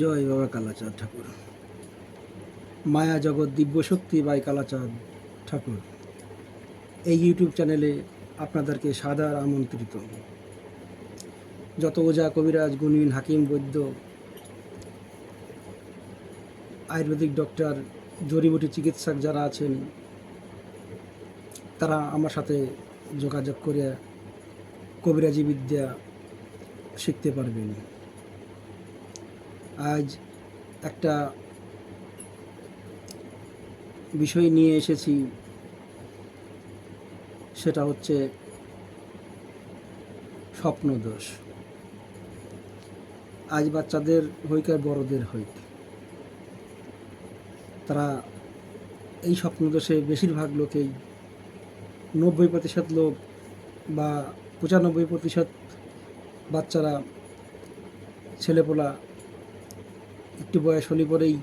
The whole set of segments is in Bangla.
জয় বাবা কালাচাঁদ ঠাকুর। মায়া জগৎ দিব্যশক্তি বাই কালাচাঁদ ঠাকুর। এই ইউটিউব চ্যানেলে আপনাদেরকে সাদার আমন্ত্রিত। যত ওজা, কবিরাজ, গুণিন, হাকিম, বৈদ্য, আয়ুর্বেদিক ডক্টর জড়িবুটি চিকিৎসক যারা আছেন, তারা আমার সাথে যোগাযোগ করে কবিরাজি বিদ্যা শিখতে পারবেন। আজ একটা বিষয় নিয়ে এসেছি। সেটা হচ্ছে স্বপ্নদোষ। আজ বাচ্চাদের হইক আর বড়দের হইক। তারা এই স্বপ্নদোষে বেশিরভাগ লোকেই নব্বই প্রতিশত লোক বা পঁচানব্বই প্রতিশত বাচ্চারা ছেলেপোলা একটু বয়স হলে পরেই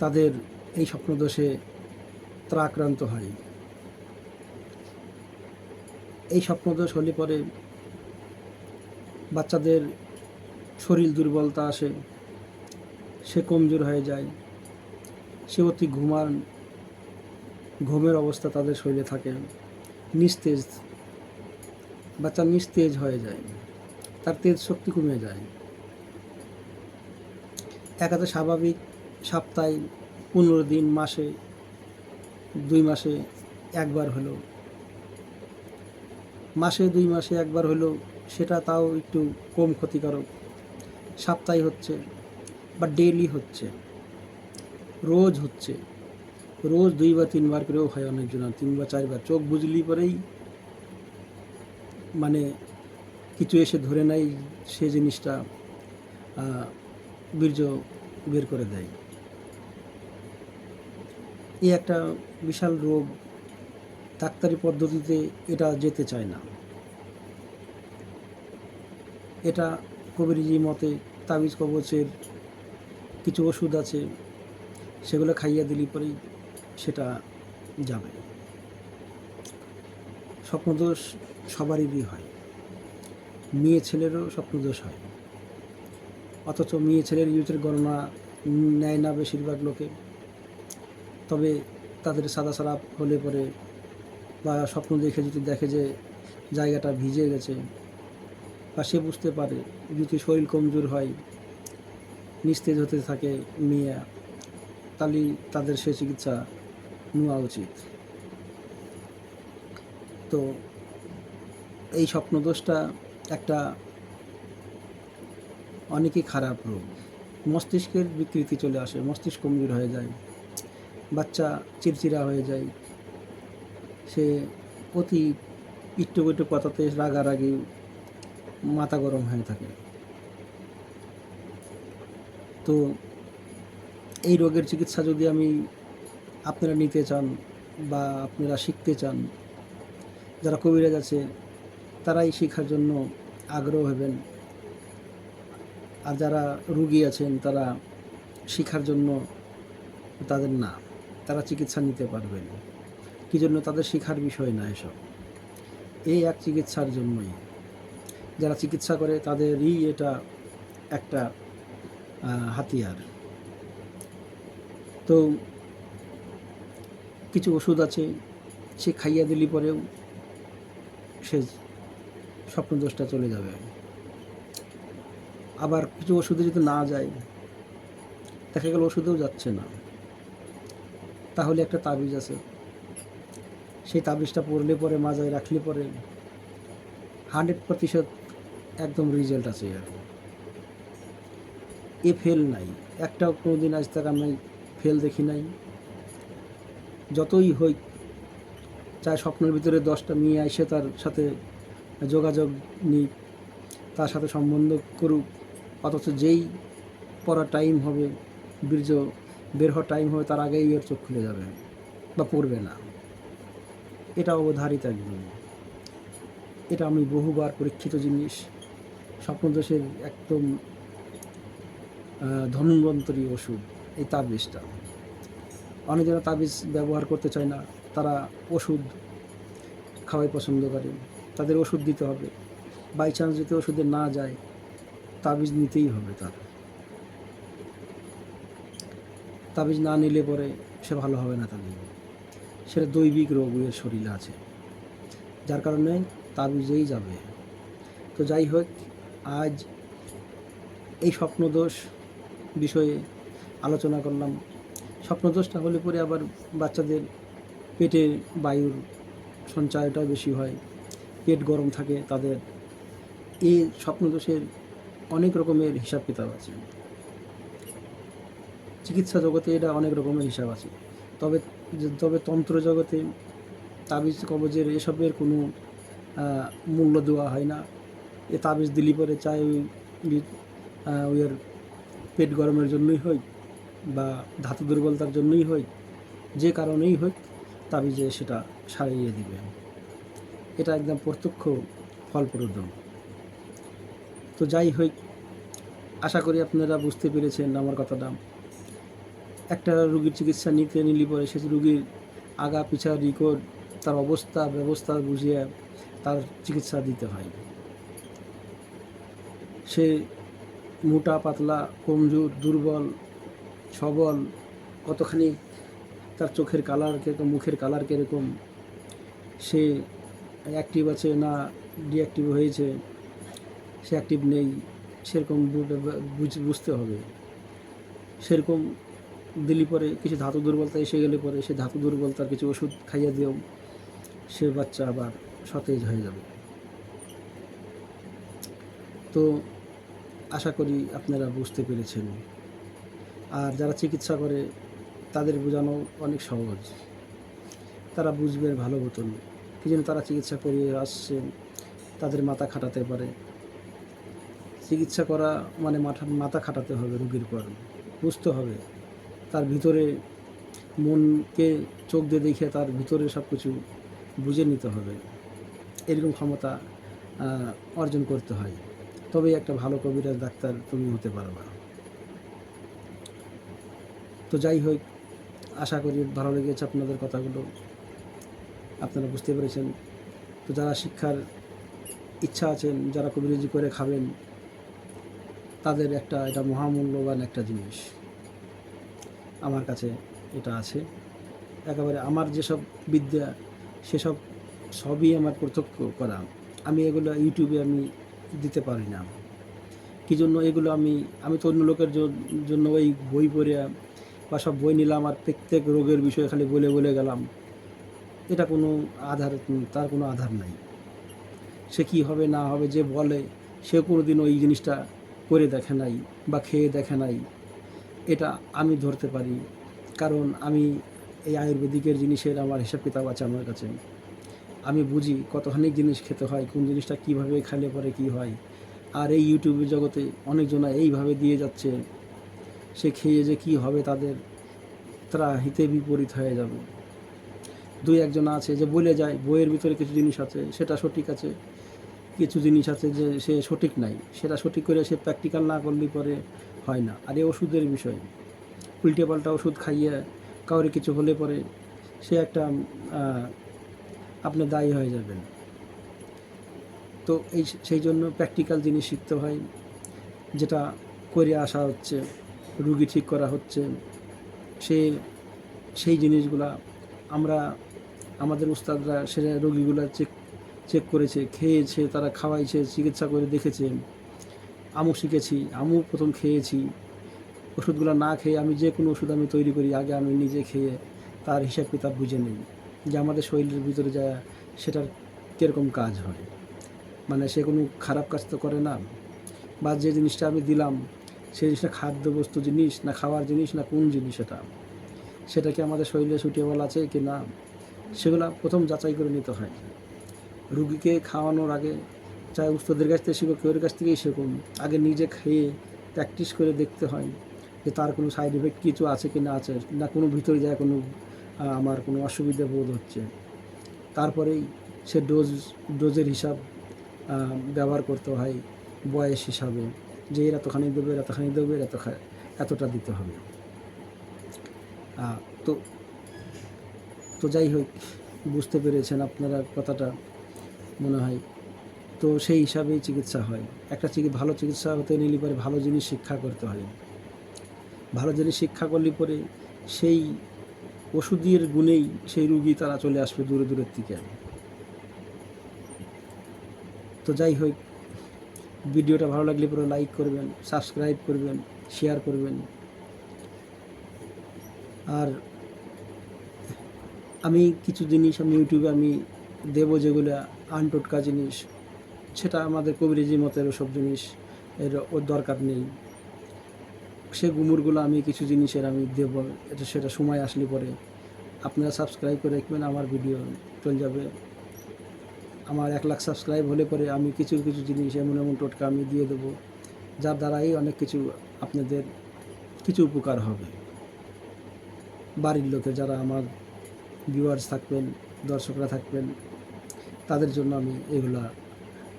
তাদের এই স্বপ্নদোষে তারা আক্রান্ত হয়। এই স্বপ্নদোষ হলে পরে বাচ্চাদের শরীর দুর্বলতা আসে, সে কমজোর হয়ে যায়, সে অতি ঘুমান, ঘুমের অবস্থা তাদের শরীরে থাকে, নিস্তেজ, বাচ্চা নিস্তেজ হয়ে যায়, তার তেজ শক্তি কমে যায়। একাতে স্বাভাবিক সপ্তাহে পনেরো দিন, মাসে দুই মাসে একবার হলো। মাসে দুই মাসে একবার হলো, সেটা তাও একটু কম ক্ষতিকারক। সপ্তাহে হচ্ছে বা ডেইলি হচ্ছে। রোজ হচ্ছে। রোজ দুই বা তিনবার করেও হয় অনেকজন তিন বা চারবার চোখ বুঝলি পরেই মানে কিছু এসে ধরে নেয় সে জিনিসটা। বীর্য বের করে দেয়। এই একটা বিশাল রোগ ডাক্তারি পদ্ধতিতে এটা যেতে চায় না। এটা কবিরজি মতে তাবিজ কবচের কিছু ওষুধ আছে, সেগুলো খাইয়ে দিলি পরেই সেটা যাবে। স্বপ্নদোষ সবারই হয়, মেয়ে ছেলেরও স্বপ্নদোষ হয়। অথচ মেয়ে ছেলের ইউথের গণনা নেয় না বেশিরভাগ লোকে। তবে তাদের সাদা সারাপ হলে পরে বা স্বপ্ন দেখে যদি দেখে যে জায়গাটা ভিজে গেছে বা সে বুঝতে পারে যদি শরীর কমজোর হয়, নিস্তেজ হতে থাকে মেয়ে তাহলে তাদের সে চিকিৎসা নেওয়া উচিত। তো এই স্বপ্নদোষটা একটা অনেকই খারাপ রোগ। মস্তিষ্কের বিকৃতি চলে আসে, মস্তিষ্ক কমজোর হয়ে যায়, বাচ্চা চিরচিরা হয়ে যায়। সে অতি ইট্টু পিট্টু কথাতে রাগারাগি, মাথা গরম হয়ে থাকে। তো এই রোগের চিকিৎসা যদি আমি আপনারা নিতে চান বা আপনারা শিখতে চান, যারা কবিরাজ আছে, তারাই শেখার জন্য আগ্রহ হবেন। আর যারা রুগী আছেন, তারা শেখার জন্য তাদের না, তারা চিকিৎসা নিতে পারবেন। কি জন্য? তাদের শেখার বিষয় না এসব। এই এক চিকিৎসার জন্যই। যারা চিকিৎসা করে, তাদেরই এটা একটা হাতিয়ার। তো কিছু ওষুধ আছে, সে খাইয়া দিলি পরেও সে স্বপ্নদোষটা চলে যাবে। আবার কিছু ওষুধে যদি না যায়, দেখা গেল ওষুধেও যাচ্ছে না। তাহলে একটা তাবিজ আছে। সেই তাবিজটা পড়লে পরে, মাজায় রাখলে পরে হান্ড্রেড প্রতিশত একদম রেজাল্ট আছে আর এ ফেল নাই। একটাও কোনো দিন আজ তাক আমি ফেল দেখি নাই। যতই হই চাই স্বপ্নের ভিতরে দশটা মেয়ে এসে তার সাথে যোগাযোগ নিই তার সাথে সম্বন্ধ করুক। অথচ যেই পড়ার টাইম হবে, বীর্য বের হওয়ার টাইম হবে, তার আগেই এর চোখ খুলে যাবে বা পড়বে না। এটা অবধারিত একদম। এটা আমি বহুবার পরীক্ষিত জিনিস। স্বপ্নদোষের একদম ধন্বন্তরী ওষুধ, এই তাবিজটা। অনেক অনেকেরা তাবিজ ব্যবহার করতে চায় না, তারা ওষুধ খাওয়াই পছন্দ করে। তাদের ওষুধ দিতে হবে। বাই চান্স যদি ওষুধে না যায় তাবিজ নিতেই হবে তার। তাবিজ না নিলে পরে সে ভালো হবে না তাবিজ সেটা দৈবিক রোগ এর শরীরে আছে। যার কারণে তাবিজেই যাবে। তো যাই হোক, আজ এই স্বপ্নদোষ বিষয়ে আলোচনা করলাম। স্বপ্নদোষটা হলে পরে আবার বাচ্চাদের পেটে বায়ুর সঞ্চয়টা বেশি হয়। পেট গরম থাকে তাদের। এই স্বপ্নদোষের অনেক রকমের হিসাব কিতাব আছে। চিকিৎসা জগতে এটা অনেক রকমের হিসাব আছে। তবে তবে তন্ত্র জগতে তাবিজ, কবজের এসবের কোনো মূল্য দেওয়া হয় না। এ তাবিজ দিলি পরে চাই ওই ওইয়ের পেট গরমের জন্যই হোক বা ধাতু দুর্বলতার জন্যই হোক যে কারণেই হোক তাবিজে সেটা সারিয়ে দিবে এটা একদম প্রত্যক্ষ ফলপ্রদ। তো যাই হোক, আশা করি আপনারা বুঝতে পেরেছেন আমার কথাটা একটা রুগীর চিকিৎসা নিতে নিলি পরে সে রুগীর আগা পিছা রেকর্ড তার অবস্থা, ব্যবস্থা বুঝিয়ে তার চিকিৎসা দিতে হয়। সে মোটা, পাতলা, কমজোর, দুর্বল, সবল, কতখানি তার চোখের কালার কীরকম, মুখের কালার কীরকম, সে অ্যাক্টিভ আছে না ডিঅ্যাক্টিভ হয়েছে সে অ্যাক্টিভ নেই, সেরকম বুঝতে হবে। সেরকম দিলি পরে কিছু ধাতু দুর্বলতা এসে গেলে পরে সে ধাতু দুর্বলতার কিছু ওষুধ খাইয়ে দিও সে বাচ্চা আবার সতেজ হয়ে যাবে। তো আশা করি আপনারা বুঝতে পেরেছেন। আর যারা চিকিৎসা করে, তাদের বোঝানো অনেক সহজ। তারা বুঝবে ভালো মতন। কি যেন তারা চিকিৎসা করিয়ে আসছে তাদের মাথা খাটাতে পারে। চিকিৎসা করা মানে মাথা মাথা খাটাতে হবে রুগীর পর বুঝতে হবে। তার ভিতরে মনকে চোখ দিয়ে দেখে তার ভিতরে সব কিছু বুঝে নিতে হবে। এরকম ক্ষমতা অর্জন করতে হয়। তবেই একটা ভালো কবিরাজ, ডাক্তার তুমি হতে পারবা। তো যাই হোক, আশা করি ভালো লেগেছে আপনাদের কথাগুলো। আপনারা বুঝতে পেরেছেন। তো যারা শিক্ষার ইচ্ছা আছেন, যারা কবিরাজি করে খাবেন তাদের একটা, এটা মহামূল্যবান একটা জিনিস। আমার কাছে এটা আছে। একেবারে আমার যেসব বিদ্যা, সেসব সবই আমার প্রত্যক্ষ করা। আমি এগুলো ইউটিউবে আমি দিতে পারি না। কী জন্য এগুলো আমি আমি তো অন্য লোকের জন্য ওই বই পড়ে বা সব বই নিলাম আর প্রত্যেক রোগের বিষয়ে খালি বলে বলে গেলাম। এটা কোনো আধার, তার কোনো আধার নাই। সে কী হবে না হবে যে বলে, সে কোনো দিন ওই জিনিসটা করে দেখে নাই বা খেয়ে দেখে নাই, এটা আমি ধরতে পারি। কারণ আমি এই আয়ুর্বেদিকের জিনিসের আমার হিসাব কিতাব আছে আমার কাছে। আমি বুঝি কতখানি জিনিস খেতে হয়, কোন জিনিসটা কীভাবে খেলে পরে কী হয়। আর এই ইউটিউবের জগতে অনেকজনা এইভাবে দিয়ে যাচ্ছে, সে খেয়ে যে কী হবে তাদের তারা হিতে বিপরীত হয়ে যাবে। দুই একজন আছে যে বলে যায়, বইয়ের ভিতরে কিছু জিনিস আছে, সেটা সঠিক আছে কিছু জিনিস আছে যে সে সঠিক নাই। সেটা সঠিক করে সে প্র্যাকটিক্যাল না করলে পরে হয় না। আর এই ওষুধের বিষয়, উল্টে পাল্টা ওষুধ খাইয়ে কাউরে কিছু হলে পরে সে একটা আপনি দায়ী হয়ে যাবেন। তো এই সেই জন্য প্র্যাকটিক্যাল জিনিস শিখতে হয়, যেটা করে আসা হচ্ছে, রুগী ঠিক করা হচ্ছে। সে, সেই জিনিসগুলা আমরা, আমাদের উস্তাদরা সেটা রোগীগুলা চেক চেক করেছে, খেয়েছে, তারা খাওয়াইছে, চিকিৎসা করে দেখেছে। আমও শিখেছি আমও প্রথম খেয়েছি। ওষুধগুলো না খেয়ে আমি যে কোনো ওষুধ আমি তৈরি করি, আগে আমি নিজে খেয়ে তার হিসাব কিতাব বুঝে নিই। যে আমাদের শরীরের ভিতরে যা সেটার কীরকম কাজ হয়। মানে সে কোনো খারাপ কাজ তো করে না। বা যে জিনিসটা আমি দিলাম সেই জিনিসটা খাদ্যবস্তু জিনিস না খাওয়ার জিনিস না কোন জিনিস এটা? সেটা কি আমাদের শরীরে সুটেবল আছে কি না? সেগুলো প্রথম যাচাই করে নিতে হয়। রুগীকে খাওয়ানোর আগে চাই উস্তাদের কাছ থেকে শিখো কেউর কাছ থেকেই শিখুন আগে নিজে খেয়ে প্র্যাকটিস করে দেখতে হয় যে তার কোনো সাইড এফেক্ট কিছু আছে কি না আছে, না কোনো ভিতরে যায় কোনো আমার কোনো অসুবিধা বোধ হচ্ছে। তারপরেই সে ডোজ ডোজের হিসাব ব্যবহার করতে হয় বয়স হিসাবে। যে এর এতখানি দেবে এতখানি দেবে এত এতটা দিতে হবে। তো তো যাই হোক, বুঝতে পেরেছেন আপনারা কথাটা। মনে হয়। তো সেই হিসাবেই চিকিৎসা হয়। একটা চিকি, ভালো চিকিৎসা হতে নিলে পরে ভালো জিনিস শিক্ষা করতে হয়। ভালো জিনিস শিক্ষা করলে পরে সেই ওষুধের গুণেই সেই রুগী তারা চলে আসবে দূরে দূরের থেকে। তো যাই হোক, ভিডিওটা ভালো লাগলে পুরো লাইক করবেন সাবস্ক্রাইব করবেন শেয়ার করবেন। আর আমি কিছু জিনিস আমি ইউটিউবে আমি দেবো যেগুলো আনটোটকা জিনিস, সেটা আমাদের কবিরাজি মতের ওসব জিনিস এর ওর দরকার নেই। সে গুমুরগুলো আমি কিছু জিনিসের আমি দেব, এটা সেটা সময় আসলে পরে। আপনারা সাবস্ক্রাইব করে রাখবেন, আমার ভিডিও চলে যাবে। আমার এক লাখ সাবস্ক্রাইব হলে পরে আমি কিছু কিছু জিনিস, এমন এমন টোটকা আমি দিয়ে দেবো, যার দ্বারাই অনেক কিছু আপনাদের কিছু উপকার হবে। বাড়ির লোকে যারা আমার ভিউয়ার্স থাকবেন দর্শকরা থাকবেন, তাদের জন্য আমি এগুলা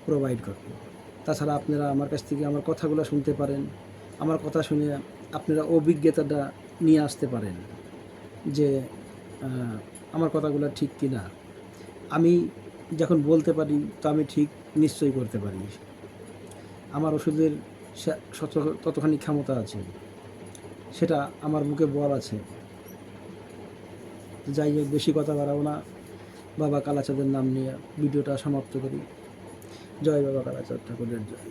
প্রোভাইড করব। তাছাড়া আপনারা আমার কাছ থেকে আমার কথাগুলো শুনতে পারেন, আমার কথা শুনে আপনারা অভিজ্ঞতাটা নিয়ে আসতে পারেন যে আমার কথাগুলো ঠিক কি না আমি যখন বলতে পারি, তো আমি ঠিক নিশ্চয়ই করতে পারি। আমার ওষুধের ততখানি ক্ষমতা আছে। সেটা আমার মুখে বল আছে। যাই হোক, বেশি কথা বাড়াবো না। বাবা কালাচাঁদের নাম নিয়ে ভিডিওটা সমাপ্ত করি। জয় বাবা কালাচাঁদ ঠাকুরের জয়।